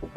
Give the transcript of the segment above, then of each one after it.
Karjat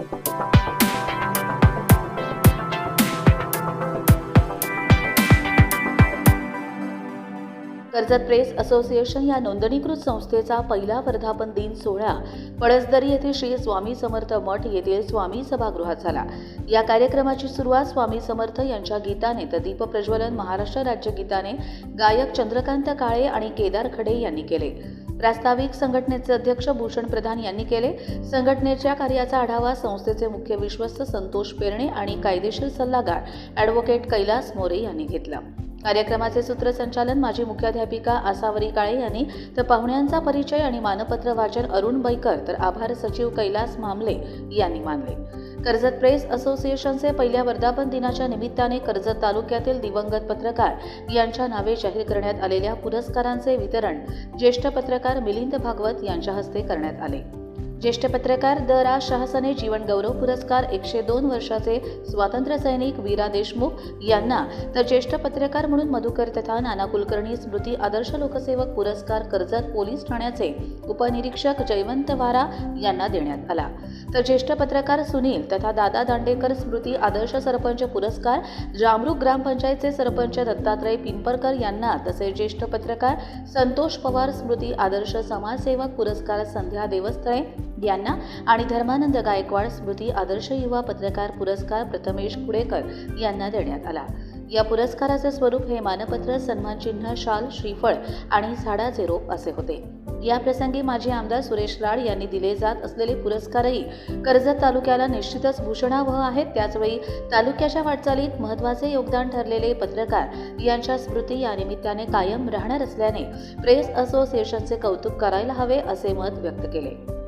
press association या नोंदणीकृत संस्थेचा पहिला वर्धापन दिन सोहळा पळसदरी येथे श्री स्वामी समर्थ मठ येथील स्वामी सभागृहात झाला. या कार्यक्रमाची सुरुवात स्वामी समर्थ यांच्या गीताने तर दीपप्रज्वलन महाराष्ट्र राज्य गीताने गायक चंद्रकांत काळे आणि केदार खडे यांनी केले. प्रास्ताविक संघटनेचे अध्यक्ष भूषण प्रधान यांनी केले. संघटनेच्या कार्याचा आढावा संस्थेचे मुख्य विश्वस्त संतोष पेरणे आणि कायदेशीर सल्लागार ॲडव्होकेट कैलास मोरे यांनी घेतला. कार्यक्रमाचे सूत्रसंचालन माजी मुख्याध्यापिका आसावरी काळे यांनी तर पाहुण्यांचा परिचय आणि मानपत्र वाचन अरुण बैकर तर आभार सचिव कैलास मामले यांनी मानले. कर्जत प्रेस असोसिएशनचे पहिल्या वर्धापन दिनाच्या निमित्ताने कर्जत तालुक्यातील दिवंगत पत्रकार यांच्या नावे जाहीर करण्यात आलेल्या पुरस्कारांचे वितरण ज्येष्ठ पत्रकार मिलिंद भागवत यांच्या हस्ते करण्यात आले. ज्येष्ठ पत्रकार द रा शहासने जीवन गौरव पुरस्कार एकशे दोन वर्षाचे स्वातंत्र्य सैनिक वीरा देशमुख यांना तर ज्येष्ठ पत्रकार म्हणून मधुकर तथा नाना कुलकर्णी स्मृती आदर्श लोकसेवक पुरस्कार कर्जत पोलीस ठाण्याचे उपनिरीक्षक जयवंत वारा यांना देण्यात आला. तर ज्येष्ठ पत्रकार सुनील तथा दादा दांडेकर स्मृती आदर्श सरपंच पुरस्कार जामरूक ग्रामपंचायतचे सरपंच दत्तात्रय पिंपरकर यांना तसेच ज्येष्ठ पत्रकार संतोष पवार स्मृती आदर्श समाजसेवक पुरस्कार संध्या देवस्थळे यांना आणि धर्मानंद गायकवाड स्मृती आदर्श युवा पत्रकार पुरस्कार प्रथमेश कुडेकर यांना देण्यात आला. या पुरस्काराचे स्वरूप हे मानपत्र सन्मानचिन्ह शाल श्रीफळ आणि झाडाचे रोप असे होते. या प्रसंगी माजी आमदार सुरेश लाड यांनी दिले जात असलेले पुरस्कारही कर्जत तालुक्याला निश्चितच भूषणावह आहेत. त्याचवेळी तालुक्याच्या वाटचालीत महत्त्वाचे योगदान ठरलेले पत्रकार यांच्या स्मृती या निमित्ताने कायम राहणार असल्याने प्रेस असोसिएशनचे कौतुक करायला हवे असे मत व्यक्त केले.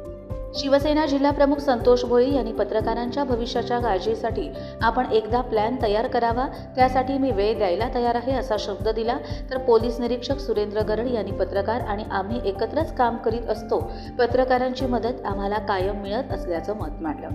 शिवसेना जिल्हाप्रमुख संतोष भोई यांनी पत्रकारांच्या भविष्याच्या काळजीसाठी आपण एकदा प्लॅन तयार करावा त्यासाठी मी वेळ द्यायला तयार आहे असा शब्द दिला. तर पोलीस निरीक्षक सुरेंद्र गरड यांनी पत्रकार आणि आम्ही एकत्रच काम करीत असतो. पत्रकारांची मदत आम्हाला कायम मिळत असल्याचं मत मांडलं.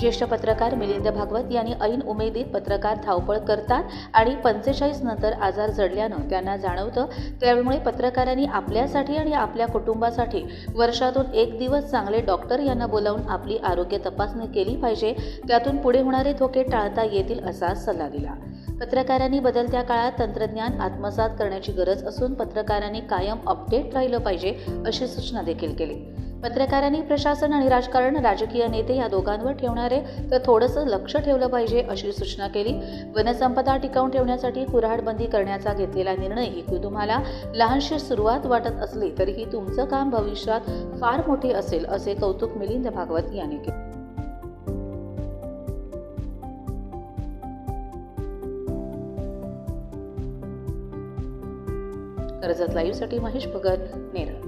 ज्येष्ठ पत्रकार मिलिंद भागवत यांनी ऐन उमेदीत पत्रकार धावपळ करतात आणि पंचेचाळीस नंतर आजार जडल्यानं त्यांना जाणवतं. त्यामुळे पत्रकारांनी आपल्यासाठी आणि आपल्या कुटुंबासाठी वर्षातून एक दिवस चांगले डॉक्टर यांना बोलावून आपली आरोग्य तपासणी केली पाहिजे. त्यातून पुढे होणारे धोके टाळता येतील असा सल्ला दिला. पत्रकारांनी बदलत्या काळात तंत्रज्ञान आत्मसात करण्याची गरज असून पत्रकारांनी कायम अपडेट राहिलं पाहिजे अशी सूचना देखील केली. पत्रकारांनी प्रशासन आणि राजकारण राजकीय नेते या दोघांवर ठेवणारे तर थोडंसं लक्ष ठेवलं पाहिजे अशी सूचना केली. वनसंपदा टिकावून ठेवण्यासाठी कुऱ्हाडबंदी करण्याचा घेतलेला निर्णय ही तुम्हाला लहानशी सुरुवात वाटत असली तरीही तुमचं काम भविष्यात फार मोठे असेल असे कौतुक मिलिंद भागवत यांनी केले. कर्जत लाईव्हसाठी महेश भगत नेरळ.